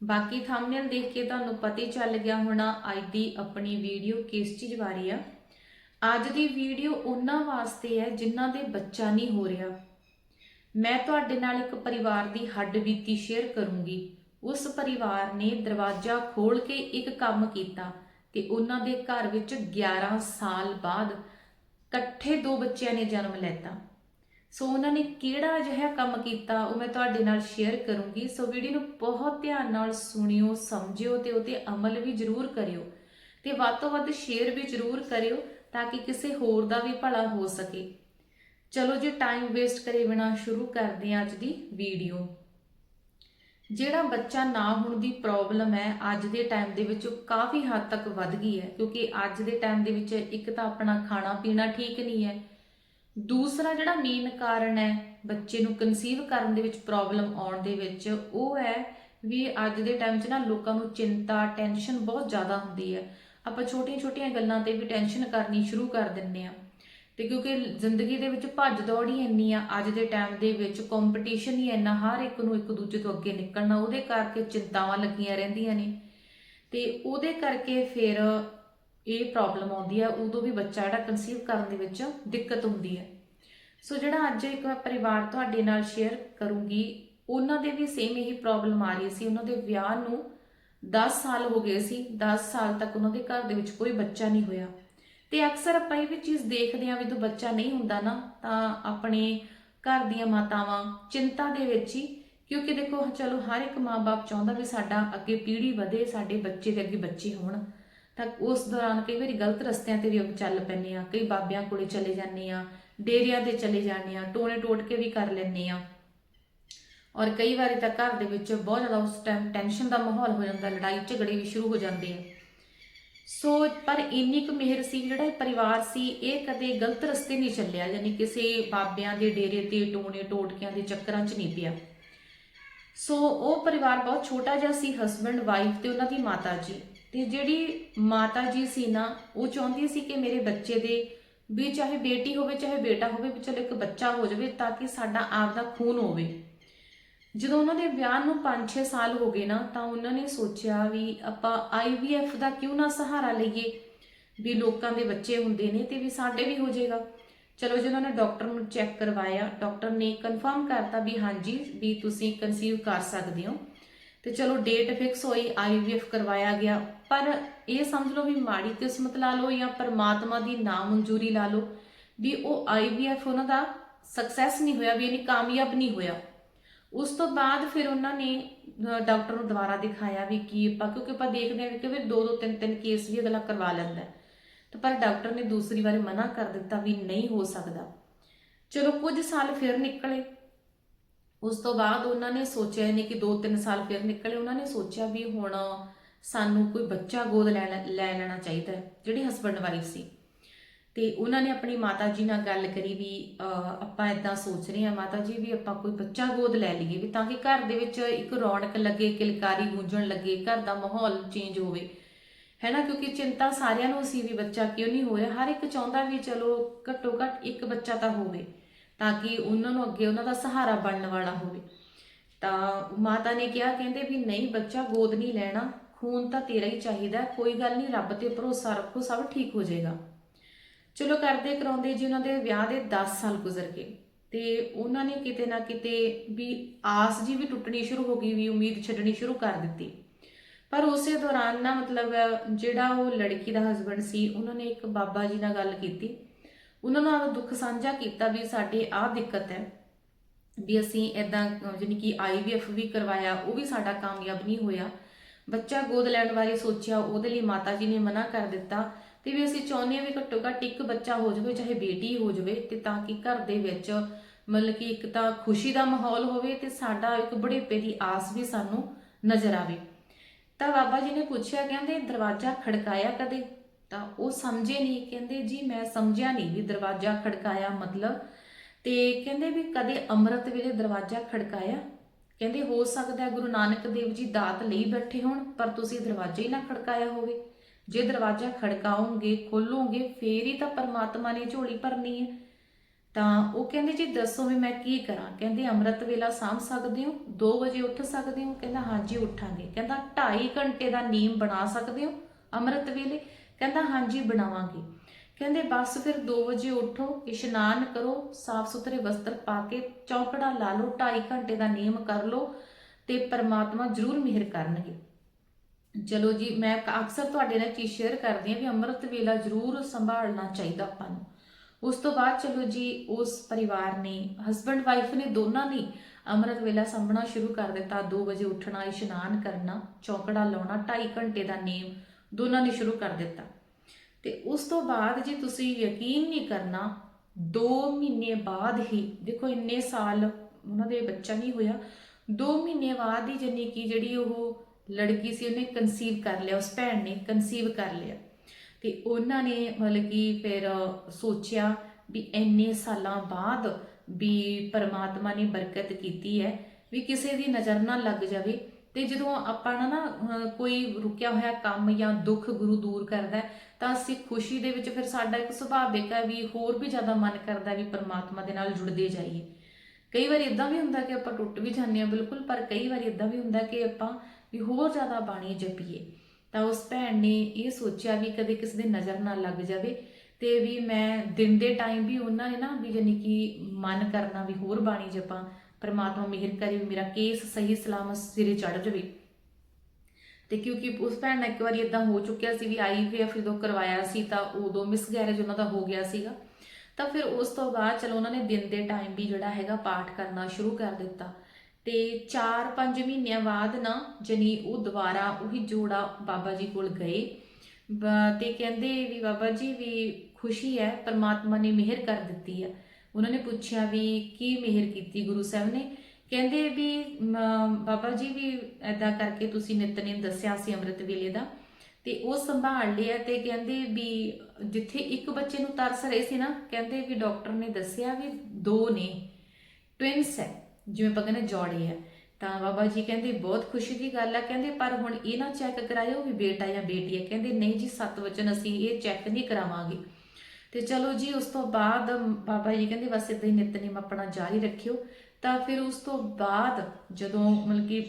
ਬਾਕੀ ਥੰਬਨੇਲ ਦੇਖ ਕੇ ਤੁਹਾਨੂੰ ਪਤਾ ਹੀ ਚੱਲ ਗਿਆ ਹੋਣਾ ਅੱਜ ਦੀ ਆਪਣੀ ਵੀਡੀਓ ਕਿਸ ਚੀਜ਼ ਬਾਰੇ ਆ। ਅੱਜ ਦੀ ਵੀਡੀਓ ਉਹਨਾਂ ਵਾਸਤੇ ਹੈ ਜਿਨ੍ਹਾਂ ਦੇ ਬੱਚਾ ਨਹੀਂ ਹੋ ਰਿਹਾ। ਮੈਂ ਤੁਹਾਡੇ ਨਾਲ ਇੱਕ ਪਰਿਵਾਰ ਦੀ ਹੱਡ ਬੀਤੀ ਸ਼ੇਅਰ ਕਰੂੰਗੀ। ਉਸ ਪਰਿਵਾਰ ਨੇ ਦਰਵਾਜ਼ਾ ਖੋਲ ਕੇ ਇੱਕ ਕੰਮ ਕੀਤਾ ਤੇ ਉਹਨਾਂ ਦੇ ਘਰ ਵਿੱਚ 11 ਸਾਲ ਬਾਅਦ ਇਕੱਠੇ ਦੋ ਬੱਚਿਆਂ ਨੇ ਜਨਮ ਲੈਤਾ। ਸੋ ਉਹਨਾਂ ਨੇ ਕਿਹੜਾ ਅਜਿਹਾ ਕੰਮ ਕੀਤਾ, ਉਹ ਮੈਂ ਤੁਹਾਡੇ ਨਾਲ ਸ਼ੇਅਰ ਕਰੂੰਗੀ। ਸੋ ਵੀਡੀਓ ਨੂੰ ਬਹੁਤ ਧਿਆਨ ਨਾਲ ਸੁਣਿਓ, ਸਮਝਿਓ ਤੇ ਉਤੇ ਅਮਲ ਵੀ ਜ਼ਰੂਰ ਕਰਿਓ। ਤੇ ਵੱਧ ਤੋਂ ਵੱਧ ਸ਼ੇਅਰ ਵੀ ਜ਼ਰੂਰ ਕਰਿਓ ਤਾਂ ਕਿ ਕਿਸੇ ਹੋਰ ਦਾ ਵੀ ਭਲਾ ਹੋ ਸਕੇ। ਚਲੋ ਜੀ ਟਾਈਮ ਵੇਸਟ ਕਰੇ ਬਿਨਾ ਸ਼ੁਰੂ ਕਰਦੇ ਹਾਂ ਅੱਜ ਦੀ ਵੀਡੀਓ। ਜਿਹੜਾ ਬੱਚਾ ਨਾ ਹੋਣ ਦੀ ਪ੍ਰੋਬਲਮ ਹੈ, ਅੱਜ ਦੇ ਟਾਈਮ ਦੇ ਵਿੱਚ ਉਹ ਕਾਫੀ ਹੱਦ ਤੱਕ ਵੱਧ ਗਈ ਹੈ, ਕਿਉਂਕਿ ਅੱਜ ਦੇ ਟਾਈਮ ਦੇ ਵਿੱਚ ਇੱਕ ਤਾਂ ਆਪਣਾ ਖਾਣਾ ਪੀਣਾ ਠੀਕ ਨਹੀਂ ਹੈ ਦੂਸਰਾ ਜਿਹੜਾ ਮੇਨ ਕਾਰਨ ਹੈ ਬੱਚੇ ਨੂੰ ਕਨਸੀਵ ਕਰਨ ਦੇ ਵਿੱਚ ਪ੍ਰੋਬਲਮ ਆਉਣ ਦੇ ਵਿੱਚ, ਉਹ ਹੈ ਵੀ ਅੱਜ ਦੇ ਟਾਈਮ 'ਚ ਨਾ ਲੋਕਾਂ ਨੂੰ ਚਿੰਤਾ ਟੈਨਸ਼ਨ ਬਹੁਤ ਜ਼ਿਆਦਾ ਹੁੰਦੀ ਹੈ। ਆਪਾਂ ਛੋਟੀਆਂ-ਛੋਟੀਆਂ ਗੱਲਾਂ ਤੇ ਵੀ ਟੈਨਸ਼ਨ ਕਰਨੀ ਸ਼ੁਰੂ ਕਰ ਦਿੰਨੇ ਆ ਤੇ ਕਿਉਂਕਿ ਜ਼ਿੰਦਗੀ ਦੇ ਵਿੱਚ ਭੱਜ ਦੌੜ ਹੀ ਇੰਨੀ ਆ, ਅੱਜ ਦੇ ਟਾਈਮ ਦੇ ਵਿੱਚ ਕੰਪੀਟੀਸ਼ਨ ਹੀ ਇੰਨਾ, ਹਰ ਇੱਕ ਨੂੰ ਇੱਕ ਦੂਜੇ ਤੋਂ ਅੱਗੇ ਨਿਕਲਣਾ, ਉਹਦੇ ਕਰਕੇ ਚਿੰਤਾਵਾਂ ਲੱਗੀਆਂ ਰਹਿੰਦੀਆਂ ਨੇ। ਤੇ ਉਹਦੇ ਕਰਕੇ ਫਿਰ ਇਹ ਪ੍ਰੋਬਲਮ ਆਉਂਦੀ ਹੈ, ਉਦੋਂ ਵੀ ਬੱਚਾ ਜਿਹੜਾ ਕਨਸੀਵ ਕਰਨ ਦੇ ਵਿੱਚ ਦਿੱਕਤ ਹੁੰਦੀ ਹੈ। ਸੋ ਜਿਹੜਾ ਅੱਜ ਇੱਕ ਪਰਿਵਾਰ ਤੁਹਾਡੇ ਨਾਲ ਸ਼ੇਅਰ ਕਰੂੰਗੀ, ਉਹਨਾਂ ਦੇ ਵੀ ਸੇਮ ਇਹੀ ਪ੍ਰੋਬਲਮ ਆ ਰਹੀ ਸੀ। ਉਹਨਾਂ ਦੇ ਵਿਆਹ ਨੂੰ 10 ਸਾਲ ਹੋ ਗਏ ਸੀ। 10 ਸਾਲ ਤੱਕ ਉਹਨਾਂ ਦੇ ਘਰ ਦੇ ਵਿੱਚ ਕੋਈ ਬੱਚਾ ਨਹੀਂ ਹੋਇਆ। ਤੇ ਅਕਸਰ ਆਪਾਂ ਇਹ ਵੀ ਚੀਜ਼ ਦੇਖਦੇ ਹਾਂ ਵੀ ਜਦੋਂ ਬੱਚਾ ਨਹੀਂ ਹੁੰਦਾ ਨਾ, ਤਾਂ ਆਪਣੇ ਘਰ ਦੀਆਂ ਮਾਤਾਵਾਂ ਚਿੰਤਾ ਦੇ ਵਿੱਚ ਹੀ, ਕਿਉਂਕਿ ਦੇਖੋ, ਚਲੋ ਹਰ ਇੱਕ ਮਾਂ-ਬਾਪ ਚਾਹੁੰਦਾ ਵੀ ਸਾਡਾ ਅੱਗੇ ਪੀੜ੍ਹੀ ਵਧੇ, ਸਾਡੇ ਬੱਚੇ ਦੇ ਅੱਗੇ ਬੱਚੇ ਹੋਣ। ਤਾਂ ਉਸ ਦੌਰਾਨ ਕਈ ਵਾਰੀ ਗਲਤ ਰਸਤਿਆਂ ਤੇ ਵੀ ਆਪਾਂ ਚੱਲ ਪੈਂਦੇ ਆ ਕਈ ਬਾਬਿਆਂ ਕੋਲੇ ਚਲੇ ਜਾਂਦੇ ਆ ਡੇਰਿਆਂ ਤੇ ਚਲੇ ਜਾਂਦੇ ਆ ਟੋਣੇ ਟੋਟ ਕੇ ਵੀ ਕਰ ਲੈਂਦੇ ਆ ਔਰ ਕਈ ਵਾਰੀ ਤਾਂ ਘਰ ਦੇ ਵਿੱਚ ਬਹੁਤ ਜ਼ਿਆਦਾ ਉਸ ਟਾਈਮ ਟੈਨਸ਼ਨ ਦਾ ਮਾਹੌਲ ਹੋ ਜਾਂਦਾ, ਲੜਾਈ ਝਗੜੇ ਵੀ ਸ਼ੁਰੂ ਹੋ ਜਾਂਦੇ ਆ। ਸੋ ਪਰ ਇੰਨੀ ਕੁ ਮਿਹਰ ਸੀ ਜਿਹੜਾ ਇਹ ਪਰਿਵਾਰ ਸੀ, ਇਹ ਕਦੇ ਗਲਤ ਰਸਤੇ ਨਹੀਂ ਚੱਲਿਆ, ਯਾਨੀ ਕਿਸੇ ਬਾਬਿਆਂ ਦੇ ਡੇਰੇ ਤੇ, ਟੋਣੇ ਟੋਟਕਿਆਂ ਦੇ ਚੱਕਰਾਂ 'ਚ ਨਹੀਂ ਪਿਆ। ਸੋ ਉਹ ਪਰਿਵਾਰ ਬਹੁਤ ਛੋਟਾ ਜਿਹਾ ਸੀ ਹਸਬੰਡ ਵਾਈਫ ਤੇ ਉਹਨਾਂ ਦੀ ਮਾਤਾ ਜੀ। ਤੇ ਜਿਹੜੀ ਮਾਤਾ ਜੀ ਸੀ ਨਾ, ਉਹ ਚਾਹੁੰਦੀ ਸੀ ਕਿ ਮੇਰੇ ਬੱਚੇ ਦੇ ਵੀ ਚਾਹੇ ਬੇਟੀ ਹੋਵੇ, ਚਾਹੇ ਬੇਟਾ ਹੋਵੇ, ਵੀ ਚਲੋ ਇੱਕ ਬੱਚਾ ਹੋ ਜਾਵੇ ਤਾਂ ਕਿ ਸਾਡਾ ਆਪ ਦਾ ਖੂਨ ਹੋਵੇ। ਜਦੋਂ ਉਹਨਾਂ ਦੇ ਵਿਆਹ ਨੂੰ 5-6 ਸਾਲ ਹੋ ਗਏ ਨਾ, ਤਾਂ ਉਹਨਾਂ ਨੇ ਸੋਚਿਆ ਵੀ ਆਪਾਂ IVF ਦਾ ਕਿਉਂ ਨਾ ਸਹਾਰਾ ਲਈਏ? ਵੀ ਲੋਕਾਂ ਦੇ ਬੱਚੇ ਹੁੰਦੇ ਨੇ ਤੇ ਵੀ ਸਾਡੇ ਵੀ ਹੋ ਜਾਏਗਾ। ਚਲੋ ਜਦੋਂ ਉਹਨਾਂ ਨੇ ਡਾਕਟਰ ਨੂੰ ਚੈੱਕ ਕਰਵਾਇਆ। ਡਾਕਟਰ ਨੇ ਕਨਫਰਮ ਕਰਤਾ ਵੀ ਹਾਂਜੀ, ਵੀ ਤੁਸੀਂ ਕਨਸੀਵ ਕਰ ਸਕਦੇ ਹੋ। ਤੇ ਚਲੋ ਡੇਟ ਫਿਕਸ ਹੋਈ IVF ਕਰਵਾਇਆ ਗਿਆ। ਪਰ ਇਹ ਸਮਝ ਲਓ ਵੀ ਮਾੜੀ ਕਿਸਮਤ ਲਾ ਲਓ ਜਾਂ ਪਰਮਾਤਮਾ ਦੀ ਨਾ ਮਨਜ਼ੂਰੀ ਲਾ ਲਓ ਵੀ ਉਹ IVF ਉਹਨਾਂ ਦਾ ਸਕਸੈਸ ਨਹੀਂ ਹੋਇਆ ਵੀ ਯਾਨੀ ਕਾਮਯਾਬ ਨਹੀਂ ਹੋਇਆ। ਉਸ ਤੋਂ ਬਾਅਦ ਫਿਰ ਉਹਨਾਂ ਨੇ ਡਾਕਟਰ ਨੂੰ ਦੁਬਾਰਾ ਦਿਖਾਇਆ ਵੀ ਕੀ ਆਪਾਂ, ਕਿਉਂਕਿ ਆਪਾਂ ਦੇਖਦੇ ਹਾਂ ਕਿ ਵੀ ਦੋ ਦੋ ਤਿੰਨ ਤਿੰਨ ਕੇਸ ਵੀ ਅਗਲਾ ਕਰਵਾ ਲੈਂਦਾ ਹੈ। ਪਰ ਡਾਕਟਰ ਨੇ ਦੂਸਰੀ ਵਾਰ ਮਨਾ ਕਰ ਦਿੱਤਾ ਵੀ ਨਹੀਂ ਹੋ ਸਕਦਾ। ਚਲੋ ਕੁਝ ਸਾਲ ਫਿਰ ਨਿਕਲੇ। ਉਸ ਤੋਂ ਬਾਅਦ ਉਹਨਾਂ ਨੇ ਸੋਚਿਆ ਨਹੀਂ ਕਿ 2-3 ਸਾਲ ਫਿਰ ਨਿਕਲੇ, ਉਹਨਾਂ ਨੇ ਸੋਚਿਆ ਵੀ ਹੁਣ ਸਾਨੂੰ ਕੋਈ ਬੱਚਾ ਗੋਦ ਲੈ ਲੈ ਲੈ ਲੈਣਾ ਚਾਹੀਦਾ ਹੈ, ਜਿਹੜੀ ਹਸਬੰਡ ਵਾਈਫ ਸੀ। ਤੇ ਉਹਨਾਂ ਨੇ ਆਪਣੀ ਮਾਤਾ ਜੀ ਨਾਲ ਗੱਲ ਕਰੀ ਵੀ ਆਪਾਂ ਇਦਾਂ ਸੋਚ ਰਹੇ ਹਾਂ ਮਾਤਾ ਜੀ ਵੀ ਆਪਾਂ ਕੋਈ ਬੱਚਾ ਗੋਦ ਲੈ ਲਈਏ ਵੀ ਤਾਂ ਕਿ ਘਰ ਦੇ ਵਿੱਚ ਇੱਕ ਰੌਣਕ ਲੱਗੇ, ਕਿਲਕਾਰੀ ਗੂੰਜਣ ਲੱਗੇ, ਘਰ ਦਾ ਮਾਹੌਲ ਚੇਂਜ ਹੋਵੇ। ਹੈਨਾ ਕਿਉਂਕਿ ਚਿੰਤਾ ਸਾਰਿਆਂ ਨੂੰ ਸੀ ਵੀ ਬੱਚਾ ਕਿਉਂ ਨਹੀਂ ਹੋ ਰਿਹਾ? ਹਰ ਇੱਕ ਚਾਹੁੰਦਾ ਵੀ ਚਲੋ ਘੱਟੋ ਘੱਟ ਇੱਕ ਬੱਚਾ ਤਾਂ ਹੋਵੇ। ਤਾਂ ਕਿ ਉਹਨਾਂ ਨੂੰ ਅੱਗੇ ਉਹਨਾਂ ਦਾ ਸਹਾਰਾ ਬਣਨ ਵਾਲਾ ਹੋਵੇ। ਤਾਂ ਮਾਤਾ ਨੇ ਕਿਹਾ, ਕਹਿੰਦੇ ਵੀ ਨਹੀਂ ਬੱਚਾ, ਗੋਦ ਨਹੀਂ ਲੈਣਾ, ਖੂਨ ਤਾਂ ਤੇਰਾ ਹੀ ਚਾਹੀਦਾ ਕੋਈ ਗੱਲ ਨਹੀਂ, ਰੱਬ ਤੇ ਭਰੋਸਾ ਰੱਖੋ, ਸਭ ਠੀਕ ਹੋ ਜਾਏਗਾ। ਚਲੋ ਕਰਦੇ ਕਰਾਉਂਦੇ ਜੀ ਉਹਨਾਂ ਦੇ ਵਿਆਹ ਦੇ 10 ਸਾਲ ਗੁਜ਼ਰ ਗਏ। ਤੇ ਉਹਨਾਂ ਨੇ ਕਿਤੇ ਨਾ ਕਿਤੇ ਵੀ ਆਸ ਜੀ ਵੀ ਟੁੱਟਣੀ ਸ਼ੁਰੂ ਹੋ ਗਈ, ਵੀ ਉਮੀਦ ਛੱਡਣੀ ਸ਼ੁਰੂ ਕਰ ਦਿੱਤੀ। ਪਰ ਉਸੇ ਦੌਰਾਨ ਨਾ ਮਤਲਬ ਜਿਹੜਾ ਉਹ ਲੜਕੀ ਦਾ ਹਸਬੰਡ ਸੀ, ਉਹਨਾਂ ਨੇ ਇੱਕ ਬਾਬਾ ਜੀ ਨਾਲ ਗੱਲ ਕੀਤੀ। ਉਹਨਾਂ ਨਾਲ ਦੁੱਖ ਸਾਂਝਾ ਕੀਤਾ ਵੀ ਸਾਡੇ ਆਹ ਦਿੱਕਤ ਹੈ, ਵੀ ਅਸੀਂ ਇਦਾਂ ਜਾਣੀ ਕਿ ਆਈਵੀਐਫ ਵੀ ਕਰਵਾਇਆ, ਉਹ ਵੀ ਸਾਡਾ ਕਾਮਯਾਬ ਨਹੀਂ ਹੋਇਆ। ਬੱਚਾ ਗੋਦ ਲੈਣ ਬਾਰੇ ਸੋਚਿਆ, ਉਹਦੇ ਲਈ ਮਾਤਾ ਜੀ ਨੇ ਮਨਾ ਕਰ ਦਿੱਤਾ ਤੇ ਵੀ ਅਸੀਂ ਚਾਹੁੰਦੇ ਹਾਂ ਵੀ ਘੱਟੋ ਘੱਟ ਇੱਕ ਬੱਚਾ ਹੋ ਜਾਵੇ, ਚਾਹੇ ਬੇਟੀ ਹੋ ਜਾਵੇ, ਤੇ ਤਾਂ ਕਿ ਘਰ ਦੇ ਵਿੱਚ ਮਤਲਬ ਕਿ ਇੱਕ ਤਾਂ ਖੁਸ਼ੀ ਦਾ ਮਾਹੌਲ ਹੋਵੇ ਤੇ ਸਾਡਾ ਇੱਕ ਬੁਢੇਪੇ ਦੀ ਆਸ ਵੀ ਸਾਨੂੰ ਨਜ਼ਰ ਆਵੇ। ਤਾਂ ਬਾਬਾ ਜੀ ਨੇ ਪੁੱਛਿਆ, ਕਹਿੰਦੇ ਦਰਵਾਜ਼ਾ ਖੜਕਾਇਆ ਕਦੇ? ਤਾਂ ਉਹ ਸਮਝੇ ਨਹੀਂ, ਕਹਿੰਦੇ ਜੀ ਮੈਂ ਸਮਝਿਆ ਨਹੀਂ ਵੀ ਦਰਵਾਜ਼ਾ ਖੜਕਾਇਆ ਮਤਲਬ। ਤੇ ਕਹਿੰਦੇ ਵੀ ਕਦੇ ਅੰਮ੍ਰਿਤ ਵੇਲੇ ਦਰਵਾਜ਼ਾ ਖੜਕਾਇਆ? ਕਹਿੰਦੇ ਹੋ ਸਕਦਾ ਗੁਰੂ ਨਾਨਕ ਦੇਵ ਜੀ ਦਾਤ ਲਈ ਬੈਠੇ ਹੋਣ, ਪਰ ਤੁਸੀਂ ਦਰਵਾਜ਼ਾ ਹੀ ਨਾ ਖੜਕਾਇਆ ਹੋਵੇ। ਜੇ ਦਰਵਾਜ਼ਾ ਖੜਕਾਉਂਗੇ ਖੋਲੋਗੇ, ਫੇਰ ਹੀ ਤਾਂ ਪਰਮਾਤਮਾ ਨੇ ਝੋਲੀ ਭਰਨੀ ਹੈ। ਤਾਂ ਉਹ ਕਹਿੰਦੇ ਜੀ ਦੱਸੋ ਵੀ ਮੈਂ ਕੀ ਕਰਾਂ? ਕਹਿੰਦੇ ਅੰਮ੍ਰਿਤ ਵੇਲਾ ਸਾਂਭ ਸਕਦੇ ਹੋ? 2 ਵਜੇ ਉੱਠ ਸਕਦੇ ਹੋ? ਕਹਿੰਦਾ ਹਾਂਜੀ, ਉੱਠਾਂਗੇ। ਕਹਿੰਦਾ 2.5 ਘੰਟੇ ਦਾ ਨੀਮ ਬਣਾ ਸਕਦੇ ਹੋ ਅੰਮ੍ਰਿਤ ਵੇਲੇ? ਕਹਿੰਦਾ, ਹਾਂਜੀ, ਬਣਾਵਾਂਗੇ। ਕਹਿੰਦੇ, ਬਸ ਫਿਰ 2 ਵਜੇ ਉੱਠੋ, ਇਸ਼ਨਾਨ ਕਰੋ ਸਾਫ਼ ਸੁਥਰੇ ਵਸਤਰ ਪਾ ਕੇ ਚੌਕੜਾ ਲਾ ਲਓ 2.5 ਘੰਟੇ ਦਾ ਨਿਯਮ ਕਰ ਲਓ ਤੇ ਪਰਮਾਤਮਾ ਜ਼ਰੂਰ ਮਿਹਰ ਕਰਨਗੇ। ਚਲੋ ਜੀ, ਮੈਂ ਅਕਸਰ ਤੁਹਾਡੇ ਨਾਲ ਚੀਜ਼ ਸ਼ੇਅਰ ਕਰਦੀ ਹਾਂ ਵੀ ਅੰਮ੍ਰਿਤ ਵੇਲਾ ਜ਼ਰੂਰ ਸੰਭਾਲਣਾ ਚਾਹੀਦਾ ਆਪਾਂ ਨੂੰ। ਉਸ ਤੋਂ ਬਾਅਦ ਚਲੋ ਜੀ, ਉਸ ਪਰਿਵਾਰ ਨੇ ਹਸਬੰਡ ਵਾਈਫ ਨੇ ਦੋਨਾਂ ਨੇ ਅੰਮ੍ਰਿਤ ਵੇਲਾ ਸੰਭਣਾ ਸ਼ੁਰੂ ਕਰ ਦਿੱਤਾ। 2 ਵਜੇ ਉੱਠਣਾ, ਇਸ਼ਨਾਨ ਕਰਨਾ, ਚੌਕੜਾ ਲਾਉਣਾ 2.5 ਘੰਟੇ ਦਾ ਨਿਯਮ ਦੋਨਾਂ ਨੇ ਸ਼ੁਰੂ ਕਰ ਦਿੱਤਾ। ਤੇ ਉਸ ਤੋਂ ਬਾਅਦ ਜੀ ਤੁਸੀਂ ਯਕੀਨ ਨਹੀਂ ਕਰਨਾ 2 ਮਹੀਨੇ ਬਾਅਦ ਹੀ, ਦੇਖੋ ਇੰਨੇ ਸਾਲ ਉਹਨਾਂ ਦੇ ਬੱਚਾ ਨਹੀਂ ਹੋਇਆ 2 ਮਹੀਨੇ ਬਾਅਦ ਹੀ ਜਾਨੀ ਕਿ ਜਿਹੜੀ ਉਹ ਲੜਕੀ ਸੀ ਉਹਨੇ ਕਨਸੀਵ ਕਰ ਲਿਆ, ਉਸ ਭੈਣ ਨੇ ਕਨਸੀਵ ਕਰ ਲਿਆ। ਤੇ ਉਹਨਾਂ ਨੇ ਮਤਲਬ ਕਿ ਫਿਰ ਸੋਚਿਆ ਵੀ ਇੰਨੇ ਸਾਲਾਂ ਬਾਅਦ ਵੀ ਪਰਮਾਤਮਾ ਨੇ ਬਰਕਤ ਕੀਤੀ ਹੈ, ਵੀ ਕਿਸੇ ਦੀ ਨਜ਼ਰ ਨਾ ਲੱਗ ਜਾਵੇ। ਤੇ ਜਦੋਂ ਆਪਾਂ ਨਾ ਨਾ ਕੋਈ ਰੁਕਿਆ ਹੋਇਆ ਕੰਮ ਜਾਂ ਦੁੱਖ ਗੁਰੂ ਦੂਰ ਕਰਦਾ ਤਾਂ ਅਸੀਂ ਖੁਸ਼ੀ ਦੇ ਵਿੱਚ ਫਿਰ ਸਾਡਾ ਇੱਕ ਸੁਭਾਵਿਕ ਹੈ ਵੀ ਹੋਰ ਵੀ ਜ਼ਿਆਦਾ ਮਨ ਕਰਦਾ ਵੀ ਪਰਮਾਤਮਾ ਦੇ ਨਾਲ ਜੁੜਦੇ ਜਾਈਏ। ਕਈ ਵਾਰੀ ਇਦਾਂ ਵੀ ਹੁੰਦਾ ਕਿ ਆਪਾਂ ਟੁੱਟ ਵੀ ਜਾਂਦੇ ਹਾਂ ਬਿਲਕੁਲ, ਪਰ ਕਈ ਵਾਰੀ ਇਦਾਂ ਵੀ ਹੁੰਦਾ ਕਿ ਆਪਾਂ ਵੀ ਹੋਰ ਜ਼ਿਆਦਾ ਬਾਣੀ ਜਪੀਏ। ਤਾਂ ਉਸ ਭੈਣ ਨੇ ਇਹ ਸੋਚਿਆ ਵੀ ਕਦੇ ਕਿਸੇ ਦੇ ਨਜ਼ਰ ਨਾ ਲੱਗ ਜਾਵੇ ਤੇ ਵੀ ਮੈਂ ਦਿਨ ਦੇ ਟਾਈਮ ਵੀ ਉਹਨਾਂ ਨੇ ਨਾ ਵੀ ਜਾਨੀ ਕਿ ਮਨ ਕਰਨਾ ਵੀ ਹੋਰ ਬਾਣੀ ਜਪਾਂ ਪਰਮਾਤਮਾ ਮਿਹਰ ਕਰੇ ਵੀ ਮੇਰਾ ਕੇਸ ਸਹੀ, ਸਲਾਮਤ ਸਿਰੇ ਚੜ ਜਾਵੇ। ਤੇ ਕਿਉਂਕਿ ਉਸ ਭੈਣ ਨਾਲ ਇੱਕ ਵਾਰੀ ਇਦਾਂ ਹੋ ਚੁੱਕਿਆ ਸੀ ਵੀ ਆਈਵੀਐਫ ਜਦੋਂ ਕਰਵਾਇਆ ਸੀ ਤਾਂ ਉਦੋਂ ਮਿਸਗੈਰੇਜ ਉਹਨਾਂ ਦਾ ਹੋ ਗਿਆ ਸੀਗਾ। ਤਾਂ ਫਿਰ ਉਸ ਤੋਂ ਬਾਅਦ ਚਲੋ ਉਹਨਾਂ ਨੇ ਦਿਨ ਦੇ ਟਾਈਮ ਵੀ ਜਿਹੜਾ ਹੈਗਾ ਪਾਠ ਕਰਨਾ ਸ਼ੁਰੂ ਕਰ ਦਿੱਤਾ। ਤੇ 4-5 ਮਹੀਨਿਆਂ ਬਾਅਦ ਨਾ ਜਨੀ ਉਹ ਦੁਬਾਰਾ ਉਹੀ ਜੋੜਾ ਬਾਬਾ ਜੀ ਕੋਲ ਗਏ। ਤੇ ਕਹਿੰਦੇ ਵੀ ਬਾਬਾ ਜੀ ਵੀ ਖੁਸ਼ੀ ਹੈ, ਪਰਮਾਤਮਾ ਨੇ ਮਿਹਰ ਕਰ ਦਿੱਤੀ ਹੈ। ਉਹਨਾਂ ਨੇ ਪੁੱਛਿਆ ਵੀ ਕੀ ਮਿਹਰ ਕੀਤੀ ਗੁਰੂ ਸਾਹਿਬ ਨੇ। ਕਹਿੰਦੇ ਵੀ ਬਾਬਾ ਜੀ ਵੀ ਐਦਾਂ ਕਰਕੇ ਤੁਸੀਂ ਨਿਤਨੇਮ ਦੱਸਿਆ ਸੀ ਅੰਮ੍ਰਿਤ ਵੇਲੇ ਦਾ। ਤੇ ਉਹ ਸੰਭਾਲ ਲਿਆ ਤੇ ਕਹਿੰਦੇ ਵੀ ਜਿੱਥੇ ਇੱਕ ਬੱਚੇ ਨੂੰ ਤਰਸ ਰਹੇ ਸੀ ਨਾ, ਕਹਿੰਦੇ ਵੀ ਡਾਕਟਰ ਨੇ ਦੱਸਿਆ ਵੀ ਦੋ ਨੇ ਟਵਿੰਸ ਹੈ, ਜਿਵੇਂ ਆਪਾਂ ਕਹਿੰਦੇ ਜੋੜੇ ਹੈ। ਤਾਂ ਬਾਬਾ ਜੀ ਕਹਿੰਦੇ ਬਹੁਤ ਖੁਸ਼ੀ ਦੀ ਗੱਲ ਆ, ਕਹਿੰਦੇ ਪਰ ਹੁਣ ਇਹ ਨਾ ਚੈੱਕ ਕਰਾਇਓ ਵੀ ਬੇਟਾ ਜਾਂ ਬੇਟੀ ਹੈ। ਕਹਿੰਦੇ ਨਹੀਂ ਜੀ, ਸੱਤ ਵਚਨ ਅਸੀਂ ਇਹ ਚੈੱਕ ਨਹੀਂ ਕਰਾਵਾਂਗੇ। ਤੇ ਚਲੋ ਜੀ, ਉਸ ਤੋਂ ਬਾਅਦ ਬਾਬਾ ਜੀ ਕਹਿੰਦੇ, ਬਸ ਇਦਾਂ ਹੀ ਨਿਤਨੇਮ ਆਪਣਾ ਜਾਰੀ ਰੱਖਿਓ। ਤਾਂ ਫਿਰ ਉਸ ਤੋਂ ਬਾਅਦ ਜਦੋਂ ਮਤਲਬ ਕਿ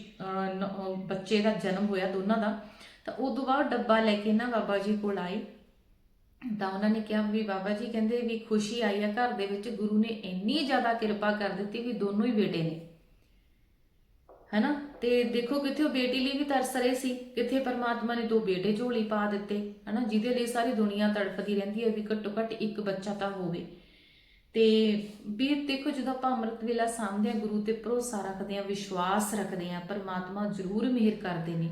ਬੱਚੇ ਦਾ ਜਨਮ ਹੋਇਆ ਦੋਨਾਂ ਦਾ, ਤਾਂ ਉਦੋਂ ਬਾਅਦ ਡੱਬਾ ਲੈ ਕੇ ਨਾ ਬਾਬਾ ਜੀ ਕੋਲ ਆਈ ਤਾਂ ਉਹਨਾਂ ਨੇ ਕਿਹਾ ਵੀ ਬਾਬਾ ਜੀ ਕਹਿੰਦੇ ਵੀ ਖੁਸ਼ੀ ਆਈ ਆ, ਘਰ ਦੇ ਵਿੱਚ ਗੁਰੂ ਨੇ ਇੰਨੀ ਜ਼ਿਆਦਾ ਕਿਰਪਾ ਕਰ ਦਿੱਤੀ ਵੀ ਦੋਨੋਂ ਹੀ ਬੇਟੇ ਨੇ। ਹੈਨਾ? ਤੇ ਦੇਖੋ ਕਿੱਥੇ ਉਹ ਬੇਟੀ ਲਈ ਵੀ ਤਰਸ ਰਹੇ ਸੀ, ਕਿੱਥੇ ਪਰਮਾਤਮਾ ਨੇ ਦੋ ਬੇਟੇ ਝੋਲੀ ਪਾ ਦਿੱਤੇ, ਹੈਨਾ? ਜਿਹਦੇ ਲਈ ਸਾਰੀ ਦੁਨੀਆ ਤੜਫਦੀ ਰਹਿੰਦੀ ਹੈ ਵੀ ਘੱਟੋ ਘੱਟ ਇੱਕ ਬੱਚਾ ਤਾਂ ਹੋਵੇ। ਤੇ ਵੀ ਦੇਖੋ ਜਦੋਂ ਆਪਾਂ ਅੰਮ੍ਰਿਤ ਵੇਲਾ ਸਾਂਭਦੇ ਆ ਗੁਰੂ ਤੇ ਭਰੋਸਾ ਰੱਖਦੇ ਆ ਵਿਸ਼ਵਾਸ ਰੱਖਦੇ ਆ ਪਰਮਾਤਮਾ ਜ਼ਰੂਰ ਮਿਹਰ ਕਰਦੇ ਨੇ,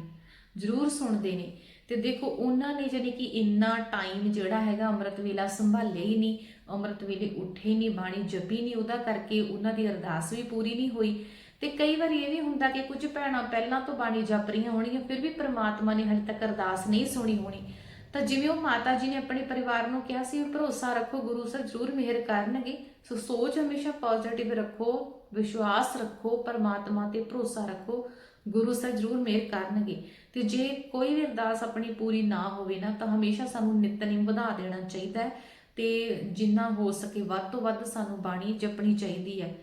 ਜ਼ਰੂਰ ਸੁਣਦੇ ਨੇ। ਤੇ ਦੇਖੋ ਉਹਨਾਂ ਨੇ ਜਾਨੀ ਕਿ ਇੰਨਾ ਟਾਈਮ ਜਿਹੜਾ ਹੈਗਾ ਅੰਮ੍ਰਿਤ ਵੇਲਾ ਸੰਭਾਲਿਆ ਹੀ ਨਹੀਂ, ਅੰਮ੍ਰਿਤ ਵੇਲੇ ਉੱਠੇ ਨਹੀਂ, ਬਾਣੀ ਜਪੀ ਨਹੀਂ, ਉਹਦਾ ਕਰਕੇ ਉਹਨਾਂ ਦੀ ਅਰਦਾਸ ਵੀ ਪੂਰੀ ਨਹੀਂ ਹੋਈ। ਤੇ ਕਈ ਵਾਰੀ ਇਹ ਵੀ ਹੁੰਦਾ ਕਿ ਕੁਝ ਭੈਣਾਂ ਪਹਿਲਾਂ ਤੋਂ ਬਾਣੀ ਜਪ ਰਹੀਆਂ ਹੋਣਗੀਆਂ, ਫਿਰ ਵੀ ਪ੍ਰਮਾਤਮਾ ਨੇ ਹਜੇ ਤੱਕ ਅਰਦਾਸ ਨਹੀਂ ਸੁਣੀ ਹੋਣੀ। ਤਾਂ ਜਿਵੇਂ ਉਹ ਮਾਤਾ ਜੀ ਨੇ ਆਪਣੇ ਪਰਿਵਾਰ ਨੂੰ ਕਿਹਾ ਸੀ ਵੀ ਭਰੋਸਾ ਰੱਖੋ, ਗੁਰੂ ਸਰ ਜ਼ਰੂਰ ਮਿਹਰ ਕਰਨਗੇ। ਸੋ ਸੋਚ ਹਮੇਸ਼ਾ ਪੋਜ਼ਿਟਿਵ ਰੱਖੋ, ਵਿਸ਼ਵਾਸ ਰੱਖੋ, ਪਰਮਾਤਮਾ ਤੇ ਭਰੋਸਾ ਰੱਖੋ, ਗੁਰੂ ਸਰ ਜ਼ਰੂਰ ਮਿਹਰ ਕਰਨਗੇ। ਤੇ ਜੇ ਕੋਈ ਵੀ ਅਰਦਾਸ ਆਪਣੀ ਪੂਰੀ ਨਾ ਹੋਵੇ ਨਾ, ਤਾਂ ਹਮੇਸ਼ਾ ਸਾਨੂੰ ਨਿਤਨੇਮ ਵਧਾ ਦੇਣਾ ਚਾਹੀਦਾ ਹੈ ਤੇ ਜਿੰਨਾ ਹੋ ਸਕੇ ਵੱਧ ਤੋਂ ਵੱਧ ਸਾਨੂੰ ਬਾਣੀ ਜਪਣੀ ਚਾਹੀਦੀ ਹੈ।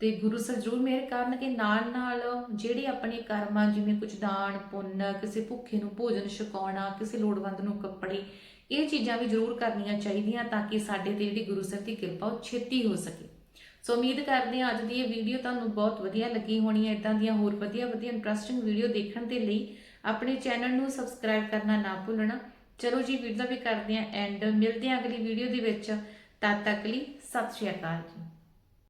ਤੇ ਗੁਰੂ ਸਾਹਿਬ ਜ਼ਰੂਰ ਮਿਹਰ ਕਰਨਗੇ। ਨਾਲ ਨਾਲ ਜਿਹੜੇ ਆਪਣੇ ਕਰਮਾਂ, ਜਿਵੇਂ ਕੁਝ ਦਾਨ, ਪੁੰਨ, ਕਿਸੇ ਭੁੱਖੇ ਨੂੰ ਭੋਜਨ ਛਕਾਉਣਾ, ਕਿਸੇ ਲੋੜਵੰਦ ਨੂੰ ਕੱਪੜੇ, ਇਹ ਚੀਜ਼ਾਂ ਵੀ ਜ਼ਰੂਰ ਕਰਨੀਆਂ ਚਾਹੀਦੀਆਂ ਤਾਂ ਕਿ ਸਾਡੇ ਤੇ ਜਿਹੜੀ ਗੁਰੂ ਸਾਹਿਬ ਦੀ ਕਿਰਪਾ, ਉਹ ਛੇਤੀ ਹੋ ਸਕੇ। ਸੋ ਉਮੀਦ ਕਰਦੇ ਹਾਂ ਅੱਜ ਦੀ ਇਹ ਵੀਡੀਓ ਤੁਹਾਨੂੰ ਬਹੁਤ ਵਧੀਆ ਲੱਗੀ ਹੋਣੀ ਹੈ। ਇਦਾਂ ਦੀਆਂ ਹੋਰ ਵਧੀਆ ਵਧੀਆ ਇੰਟਰਸਟਿੰਗ ਵੀਡੀਓ ਦੇਖਣ ਦੇ ਲਈ ਆਪਣੇ ਚੈਨਲ ਨੂੰ ਸਬਸਕ੍ਰਾਈਬ ਕਰਨਾ ਨਾ ਭੁੱਲਣਾ। ਚਲੋ ਜੀ, ਵੀਡੀਓ ਦਾ ਵੀ ਕਰਦੇ ਹਾਂ ਐਂਡ ਮਿਲਦੇ ਹਾਂ ਅਗਲੀ ਵੀਡੀਓ ਦੇ ਵਿੱਚ। ਤਦ ਤੱਕ ਲਈ ਸਤਿ ਸ਼੍ਰੀ ਅਕਾਲ ਜੀ।